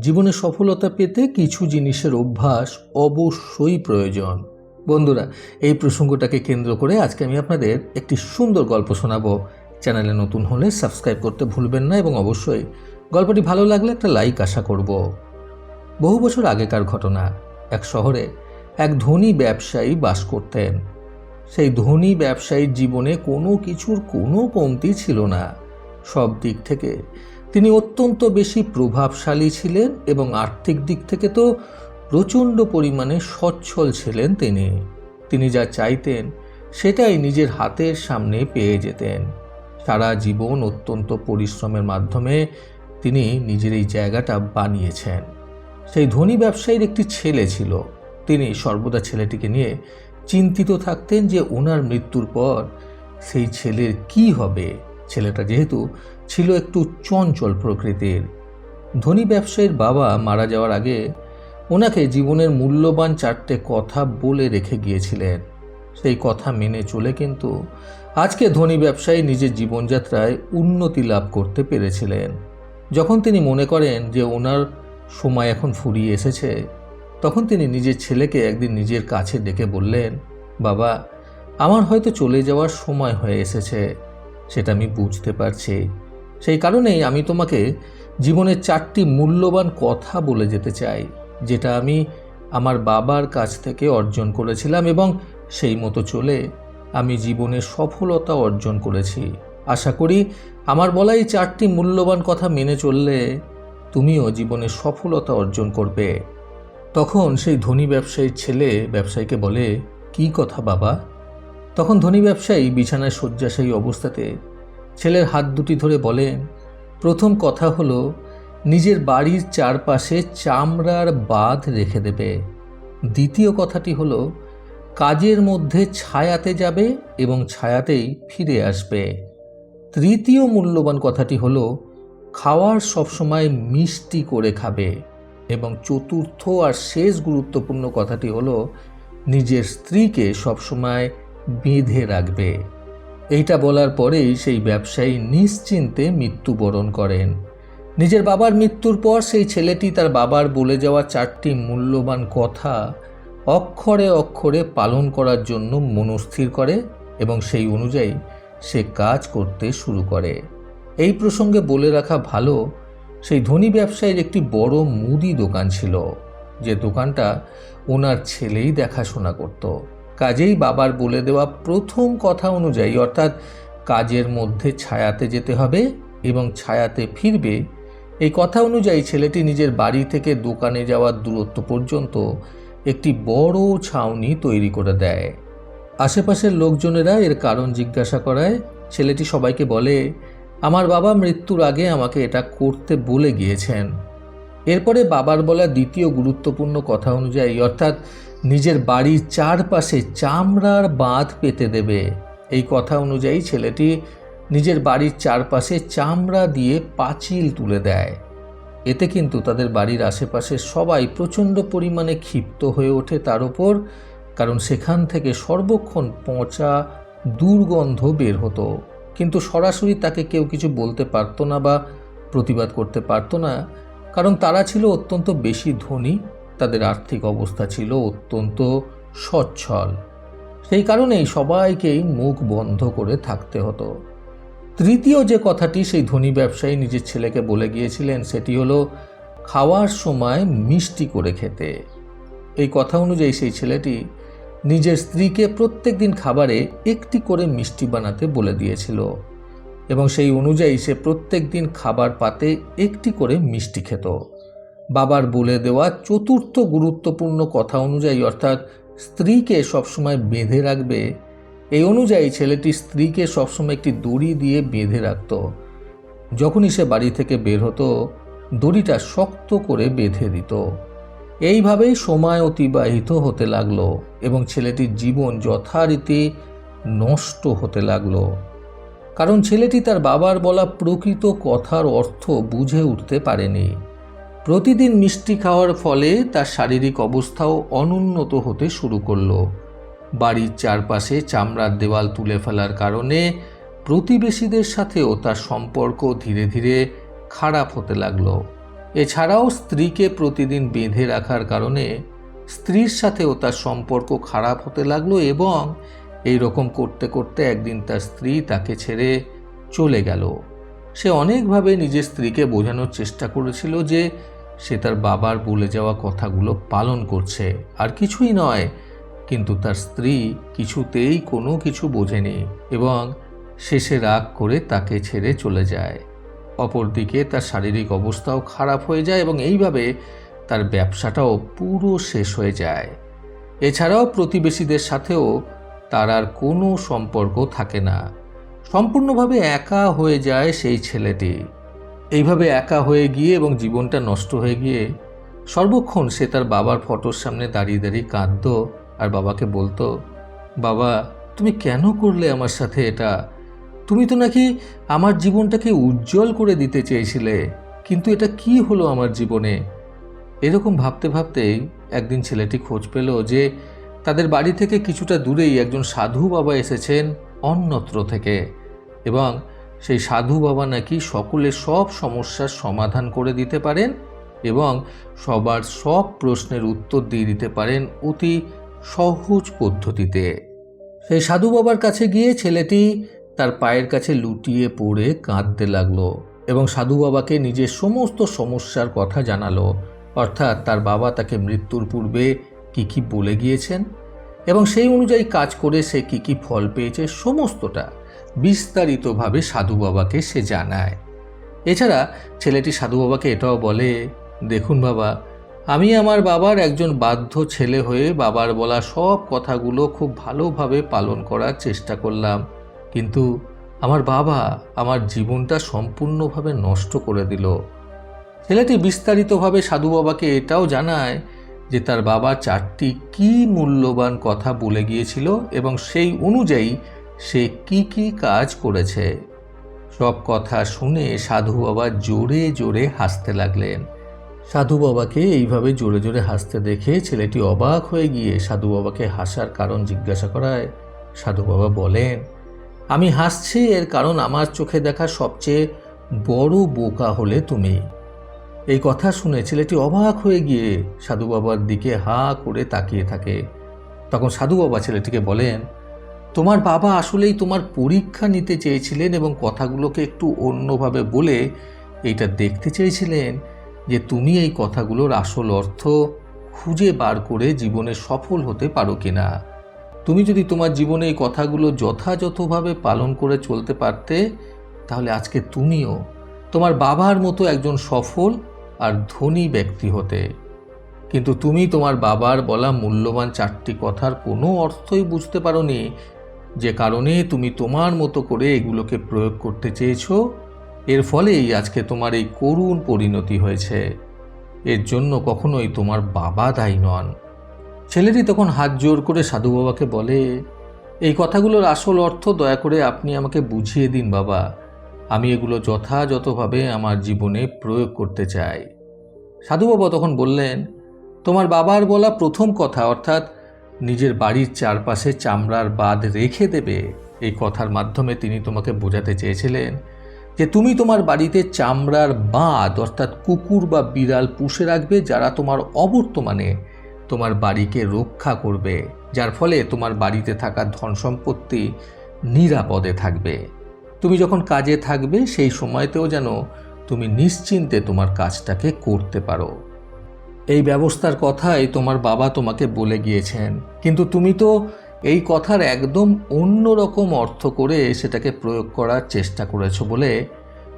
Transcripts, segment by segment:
জীবনে সফলতা পেতে কিছু জিনিসের অভ্যাস অবশ্যই প্রয়োজন। বন্ধুরা, এই প্রসঙ্গটাকে কেন্দ্র করে আজকে আমি আপনাদের একটি সুন্দর গল্প শোনাবো। চ্যানেলে নতুন হলে সাবস্ক্রাইব করতে ভুলবেন না এবং অবশ্যই গল্পটি ভালো লাগলে একটা লাইক আশা করব। বহু বছর আগেকার ঘটনা। এক শহরে এক ধনী ব্যবসায়ী বাস করতেন। সেই ধনী ব্যবসায়ীর জীবনে কোনো কিছুর কোনো কমতি ছিল না। সব দিক থেকে তিনি অত্যন্ত বেশি প্রভাবশালী ছিলেন এবং আর্থিক দিক থেকে তো প্রচণ্ড পরিমাণে সচ্ছল ছিলেন তিনি। তিনি যা চাইতেন, সেটাই নিজের হাতের সামনে পেয়ে যেতেন। সারা জীবন অত্যন্ত পরিশ্রমের মাধ্যমে তিনি নিজের এই জায়গাটা বানিয়েছেন। সেই ধনী ব্যবসায়ীর একটি ছেলে ছিল। তিনি সর্বদা ছেলেটিকে নিয়ে চিন্তিত থাকতেন যে, ওনার মৃত্যুর পর সেই ছেলের কি হবে? ছেলেটা যেহেতু ছিল একটু চঞ্চল প্রকৃতির। ধনী ব্যবসায়ীর বাবা মারা যাওয়ার আগে ওনাকে জীবনের মূল্যবান চারটে কথা বলে রেখে গিয়েছিলেন। সেই কথা মেনে চলে কিন্তু আজকে ধনী ব্যবসায়ী নিজের জীবনযাত্রায় উন্নতি লাভ করতে পেরেছিলেন। যখন তিনি মনে করেন যে ওনার সময় এখন ফুরিয়ে এসেছে, তখন তিনি নিজের ছেলেকে একদিন নিজের কাছে ডেকে বললেন, বাবা, আমার হয়তো চলে যাওয়ার সময় হয়ে এসেছে, সেটা আমি বুঝতে পারছি। সেই কারণেই আমি তোমাকে জীবনের চারটি মূল্যবান কথা বলে যেতে চাই, যেটা আমি আমার বাবার কাছ থেকে অর্জন করেছিলাম এবং সেই মতো চলে আমি জীবনে সফলতা অর্জন করেছি। আশা করি আমার বলা এই চারটি মূল্যবান কথা মেনে চললে তুমিও জীবনে সফলতা অর্জন করবে। তখন সেই ধনী ব্যবসায়ীর ছেলে ব্যবসায়ীকে বলে, কি কথা বাবা? তখন ধনী ব্যবসায়ী বিছানায় শয্যাশায়ী অবস্থাতে ছেলের হাত দুটি ধরে বলেন প্রথম কথা হলো, নিজের বাড়ির চারপাশে চামড়ার বাঁধ রেখে দেবে। দ্বিতীয় কথাটি হলো, কাজের মধ্যে ছায়াতে যাবে এবং ছায়াতেই ফিরে আসবে। তৃতীয় মূল্যবান কথাটি হলো, খাওয়ার সবসময় মিষ্টি করে খাবে। এবং চতুর্থ আর শেষ গুরুত্বপূর্ণ কথাটি হলো, নিজের স্ত্রীকে সবসময় বেঁধে রাখবে। এইটা বলার পরেই সেই ব্যবসায়ী নিশ্চিন্তে মৃত্যুবরণ করেন। নিজের বাবার মৃত্যুর পর সেই ছেলেটি তার বাবার বলে যাওয়া চারটি মূল্যবান কথা অক্ষরে অক্ষরে পালন করার জন্য মনস্থির করে এবং সেই অনুযায়ী সে কাজ করতে শুরু করে। এই প্রসঙ্গে বলে রাখা ভালো, সেই ধনী ব্যবসায়ীর একটি বড় মুদি দোকান ছিল, যে দোকানটা ওনার ছেলেই দেখাশোনা করত। কাজেই বাবার বলে দেওয়া প্রথম কথা অনুযায়ী, অর্থাৎ কাজের মধ্যে ছায়াতে যেতে হবে এবং ছায়াতে ফিরবে, এই কথা অনুযায়ী ছেলেটি নিজের বাড়ি থেকে দোকানে যাওয়ার দূরত্ব পর্যন্ত একটি বড় ছাউনি তৈরি করে দেয়। আশেপাশের লোকজনেরা এর কারণ জিজ্ঞাসা করায়, ছেলেটি সবাইকে বলে, আমার বাবা মৃত্যুর আগে আমাকে এটা করতে বলে গিয়েছেন। এরপরে বাবার বলা দ্বিতীয় গুরুত্বপূর্ণ কথা অনুযায়ী, অর্থাৎ নিজের বাড়ির চারপাশে চামড়ার বাঁধ পেতে দেবে। এই কথা অনুযায়ী ছেলেটি নিজের বাড়ির চারপাশে চামড়া দিয়ে পাঁচিল তুলে দেয়। এতে কিন্তু তাদের বাড়ির আশেপাশে সবাই প্রচণ্ড পরিমাণে ক্ষিপ্ত হয়ে ওঠে তার ওপর, কারণ সেখান থেকে সর্বক্ষণ পচা দুর্গন্ধ বের হতো। কিন্তু সরাসরি তাকে কেউ কিছু বলতে পারতো না বা প্রতিবাদ করতে পারতো না। কারণ তারা ছিল অত্যন্ত বেশি ধনী, তাদের আর্থিক অবস্থা ছিল অত্যন্ত সচ্ছল। সেই কারণেই সবাইকেই মুখ বন্ধ করে থাকতে হতো। তৃতীয় যে কথাটি সেই ধনী ব্যবসায়ী নিজের ছেলেকে বলে গিয়েছিলেন, সেটি হলো, খাওয়ার সময় মিষ্টি করে খেতে। এই কথা অনুযায়ী সেই ছেলেটি নিজের স্ত্রীকে প্রত্যেক দিন খাবারে একটি করে মিষ্টি বানাতে বলে দিয়েছিল। এবং সেই অনুযায়ী সে প্রত্যেক দিন খাবার পাতে, একটি করে মিষ্টি খেত। বাবার বলে দেওয়া চতুর্থ গুরুত্বপূর্ণ কথা অনুযায়ী, অর্থাৎ স্ত্রীকে সবসময় বেঁধে রাখবে, এই অনুযায়ী ছেলেটি স্ত্রীকে সবসময় একটি দড়ি দিয়ে বেঁধে রাখত। যখনই সে বাড়ি থেকে বের হতো, দড়িটা শক্ত করে বেঁধে দিত। এইভাবেই সময় অতিবাহিত হতে লাগল এবং ছেলেটির জীবন যথারীতি নষ্ট হতে লাগল। কারণ ছেলেটি তার বাবার বলা প্রকৃত কথার অর্থ বুঝে উঠতে পারেনি। প্রতিদিন মিষ্টি খাওয়ার ফলে তার শারীরিক অবস্থাও অনুন্নত হতে শুরু করল। বাড়ির চারপাশে চামড়ার দেওয়াল তুলে ফেলার কারণে প্রতিবেশীদের সাথেও তার সম্পর্ক ধীরে ধীরে খারাপ হতে লাগল। এছাড়াও স্ত্রীকে প্রতিদিন বেঁধে রাখার কারণে স্ত্রীর সাথেও তার সম্পর্ক খারাপ হতে লাগল এবং এই রকম করতে করতে একদিন তার স্ত্রী তাকে ছেড়ে চলে গেল। সে অনেকভাবে নিজের স্ত্রীকে বোঝানোর চেষ্টা করেছিল যে সে তার বাবার বলে যাওয়া কথাগুলো পালন করছে, আর কিছুই নয়, কিন্তু তার স্ত্রী কিছুতেই কোনো কিছু বোঝেনি এবং শেষে রাগ করে তাকে ছেড়ে চলে যায়। অপরদিকে তার শারীরিক অবস্থাও খারাপ হয়ে যায় এবং এইভাবে তার ব্যবসাটাও পুরো শেষ হয়ে যায়। এছাড়াও প্রতিবেশীদের সাথেও তার আর কোনো সম্পর্ক থাকে না। সম্পূর্ণভাবে একা হয়ে যায় সেই ছেলেটি। এইভাবে একা হয়ে গিয়ে এবং জীবনটা নষ্ট হয়ে গিয়ে সর্বক্ষণ সে তার বাবার ফটোর সামনে দাঁড়িয়ে দাঁড়িয়ে কাঁদত আর বাবাকে বলতো, বাবা, তুমি কেন করলে আমার সাথে এটা? তুমি তো নাকি আমার জীবনটাকে উজ্জ্বল করে দিতে চেয়েছিলে, কিন্তু এটা কি হলো আমার জীবনে? এরকম ভাবতে ভাবতেই একদিন ছেলেটি খোঁজ পেল যে তাদের বাড়ি থেকে কিছুটা দূরেই একজন সাধু বাবা এসেছেন অন্যত্র থেকে এবং সেই সাধু বাবা নাকি সকলের সব সমস্যার সমাধান করে দিতে পারেন এবং সবার সব প্রশ্নের উত্তর দিয়ে দিতে পারেন অতি সহজ পদ্ধতিতে। সেই সাধু বাবার কাছে গিয়ে ছেলেটি তার পায়ের কাছে লুটিয়ে পড়ে কাঁদতে লাগল এবং সাধু বাবাকে নিজের সমস্ত সমস্যার কথা জানালো। অর্থাৎ তার বাবা তাকে মৃত্যুর পূর্বে কি কি বলে গিয়েছেন এবং সেই অনুযায়ী কাজ করে সে কি কি ফল পেয়েছে সমস্তটা বিস্তারিতভাবে সাধু বাবাকে সে জানায়। এছাড়া ছেলেটি সাধু বাবাকে এটাও বলে, দেখুন বাবা, আমি আমার বাবার একজন বাধ্য ছেলে হয়ে বাবার বলা সব কথাগুলো খুব ভালোভাবে পালন করার চেষ্টা করলাম। কিন্তু আমার বাবা আমার জীবনটা সম্পূর্ণভাবে নষ্ট করে দিল। ছেলেটি বিস্তারিতভাবে সাধু বাবাকে এটাও জানায় যে তার বাবা চারটি কি মূল্যবান কথা বলে গিয়েছিল এবং সেই অনুযায়ী সে কি কি কাজ করেছে। সব কথা শুনে সাধু বাবা জোরে জোরে হাসতে লাগলেন। সাধু বাবাকে এইভাবে জোরে জোরে হাসতে দেখে ছেলেটি অবাক হয়ে গিয়ে সাধু বাবাকে হাসার কারণ জিজ্ঞাসা করায়। সাধু বাবা বলেন, আমি হাসছি, এর কারণ আমার চোখে দেখা সবচেয়ে বড় বোকা হলে তুমি। এই কথা শুনে ছেলেটি অবাক হয়ে গিয়ে সাধু বাবার দিকে হা করে তাকিয়ে থাকে। তখন সাধু বাবা ছেলেটিকে বলেন, তোমার বাবা আসলেই তোমার পরীক্ষা নিতে চেয়েছিলেন এবং কথাগুলোকে একটু অন্যভাবে বলে এইটা দেখতে চেয়েছিলেন যে তুমি এই কথাগুলোর আসল অর্থ খুঁজে বার করে জীবনে সফল হতে পারো কিনা। তুমি যদি তোমার জীবনে এই কথাগুলো যথাযথভাবে পালন করে চলতে পারতে, তাহলে আজকে তুমিও তোমার বাবার মতো একজন সফল আর ধনী ব্যক্তি হতে। কিন্তু তুমি তোমার বাবার বলা মূল্যবান চারটি কথার কোনো অর্থই বুঝতে পারোনি। যে কারণে তুমি তোমার মতো করে এগুলোকে প্রয়োগ করতে চেয়েছো, এর ফলেই আজকে তোমার এই করুণ পরিণতি হয়েছে। এর জন্য কখনোই তোমার বাবা দায়ী নন। ছেলেটি তখন হাত জোর করে সাধু বাবাকে বলে, এই কথাগুলোর আসল অর্থ দয়া করে আপনি আমাকে বুঝিয়ে দিন বাবা। আমি এগুলো যথাযথভাবে আমার জীবনে প্রয়োগ করতে চাই। সাধু বাবা তখন বললেন, তোমার বাবার বলা প্রথম কথা, অর্থাৎ নিজের বাড়ির চারপাশে চামড়ার বাঁধ রেখে দেবে, এই কথার মাধ্যমে তিনি তোমাকে বোঝাতে চেয়েছিলেন যে তুমি তোমার বাড়িতে চামড়ার বাঁধ, অর্থাৎ কুকুর বা বিড়াল পুষে রাখবে, যারা তোমার অবর্তমানে তোমার বাড়িকে রক্ষা করবে, যার ফলে তোমার বাড়িতে থাকা ধন সম্পত্তি নিরাপদে থাকবে। তুমি যখন কাজে থাকবে, সেই সময়তেও যেন তুমি নিশ্চিন্তে তোমার কাজটাকে করতে পারো। এই ব্যবস্থার কথাই তোমার বাবা তোমাকে বলে গিয়েছেন। কিন্তু তুমি তো এই কথার একদম অন্য রকম অর্থ করে সেটাকে প্রয়োগ করার চেষ্টা করেছ বলে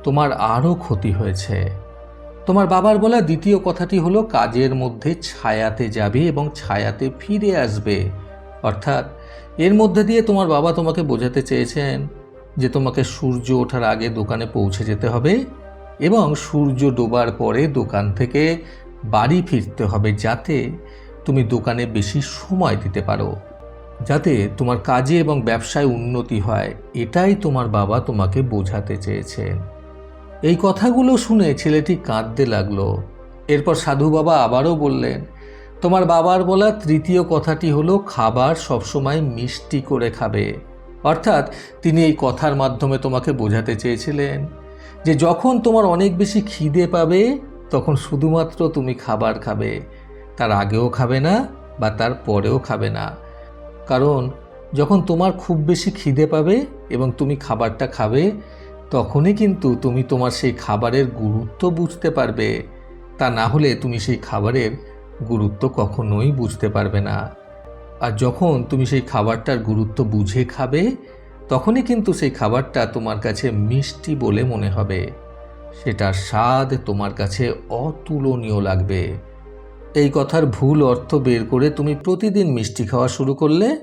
তোমার আরও ক্ষতি হয়েছে। তোমার বাবার বলা দ্বিতীয় কথাটি হলো, কাজের মধ্যে ছায়াতে যাবে এবং ছায়াতে ফিরে আসবে। অর্থাৎ এর মধ্যে দিয়ে তোমার বাবা তোমাকে বোঝাতে চেয়েছেন যে তোমাকে সূর্য ওঠার আগে দোকানে পৌঁছে যেতে হবে। এবং সূর্য ডোবার পরে দোকান থেকে বাড়ি ফিরতে হবে যাতে তুমি দোকানে বেশি সময় দিতে পারো, যাতে তোমার কাজে এবং ব্যবসায় উন্নতি হয়। এটাই তোমার বাবা তোমাকে বোঝাতে চেয়েছেন এই কথাগুলো শুনে ছেলেটি কাঁদতে লাগল। এরপর সাধু বাবা আবারও বললেন, তোমার বাবার বলা তৃতীয় কথাটি হলো, খাবার সবসময় মিষ্টি করে খাবে। অর্থাৎ তিনি এই কথার মাধ্যমে তোমাকে বোঝাতে চেয়েছিলেন। যে যখন তোমার অনেক বেশি খিদে পাবে, তখন শুধুমাত্র তুমি খাবার খাবে। তার আগেও খাবে না বা তার পরেও খাবে না। কারণ যখন তোমার খুব বেশি খিদে পাবে এবং তুমি খাবারটা খাবে, তখনই কিন্তু তুমি তোমার সেই খাবারের গুরুত্ব বুঝতে পারবে। তা না হলে তুমি সেই খাবারের গুরুত্ব কখনোই বুঝতে পারবে না। আর যখন তুমি সেই খাবারটার গুরুত্ব বুঝে খাবে তখনই কিন্তু সেই খাবারটা তোমার কাছে মিষ্টি বলে মনে হবে। সেটার স্বাদ তোমার কাছে অতুলনীয় লাগবে। এই কথার ভুল অর্থ বের করে তুমি প্রতিদিন মিষ্টি খাওয়া শুরু করলে,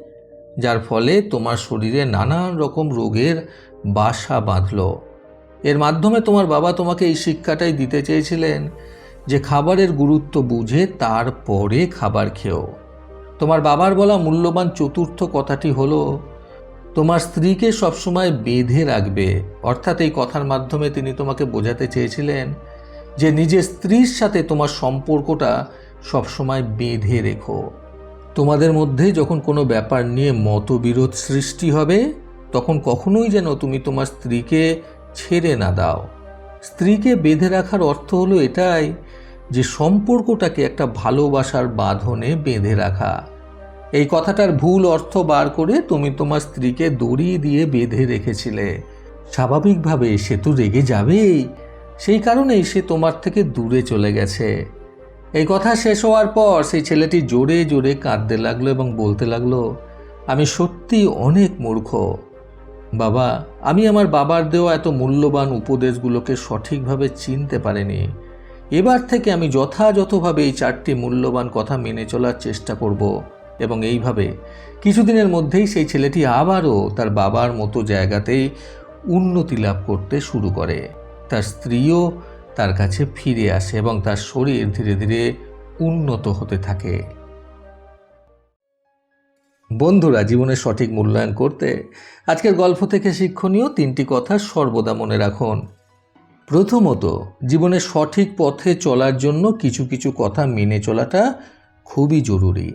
যার ফলে তোমার শরীরে নানান রকম রোগের বাসা বাঁধল। এর মাধ্যমে তোমার বাবা তোমাকে এই শিক্ষাটাই দিতে চেয়েছিলেন যে খাবারের গুরুত্ব বুঝে তারপরে খাবার খেও। তোমার বাবার বলা মূল্যবান চতুর্থ কথাটি হলো তোমার স্ত্রীকে সবসময় বেঁধে রাখবে। অর্থাৎ এই কথার মাধ্যমে তিনি তোমাকে বোঝাতে চেয়েছিলেন যে নিজের স্ত্রীর সাথে তোমার সম্পর্কটা সবসময় বেঁধে রেখো। তোমাদের মধ্যে যখন কোনো ব্যাপার নিয়ে মতবিরোধ সৃষ্টি হবে, তখন কখনোই যেন তুমি তোমার স্ত্রীকে ছেড়ে না দাও। স্ত্রীকে বেঁধে রাখার অর্থ হলো এটাই যে সম্পর্কটাকে একটা ভালোবাসার বাঁধনে বেঁধে রাখা। এই কথাটার ভুল অর্থ বার করে তুমি তোমার স্ত্রীকে দড়ি দিয়ে বেঁধে রেখেছিলে। স্বাভাবিকভাবে সে তো রেগে যাবেই। সেই কারণেই সে তোমার থেকে দূরে চলে গেছে। এই কথা শেষ হওয়ার পর সেই ছেলেটি জোরে জোরে কাঁদতে লাগল এবং বলতে লাগল, আমি সত্যি অনেক মূর্খ। বাবা, আমি আমার বাবার দেওয়া এত মূল্যবান উপদেশগুলোকে সঠিকভাবে চিনতে পারিনি। এবার থেকে আমি যথাযথভাবে এই চারটি মূল্যবান কথা মেনে চলার চেষ্টা করব। এবং এইভাবে কিছুদিনের মধ্যেই সেই ছেলেটি আবারও তার বাবার মতো জায়গাতেই উন্নতি লাভ করতে শুরু করে। তার স্ত্রীও তার কাছে ফিরে আসে এবং তার শরীর ধীরে ধীরে উন্নত হতে থাকে। বন্ধুরা, জীবনের সঠিক মূল্যায়ন করতে আজকের গল্প থেকে শিক্ষণীয় তিনটি কথা সর্বদা মনে রাখুন। প্রথমত জীবনে সঠিক পথে চলার জন্য কিছু কিছু কথা মেনে চলাটা খুবই জরুরি।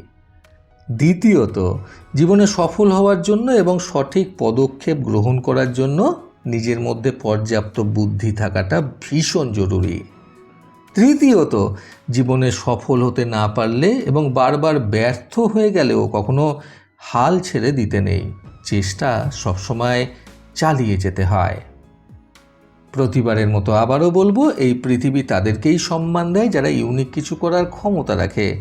দ্বিতীয়ত, জীবনে সফল হওয়ার জন্য এবং সঠিক পদক্ষেপ গ্রহণ করার জন্য নিজের মধ্যে পর্যাপ্ত বুদ্ধি থাকাটা ভীষণ জরুরি। তৃতীয়ত, জীবনে সফল হতে না পারলে এবং বারবার ব্যর্থ হয়ে গেলেও কখনো হাল ছেড়ে দিতে নেই। চেষ্টা সবসময় চালিয়ে যেতে হয়। প্রতিবারের মতো আবারও বলব, এই পৃথিবী তাদেরকেই সম্মান দেয় যারা ইউনিক কিছু করার ক্ষমতা রাখে।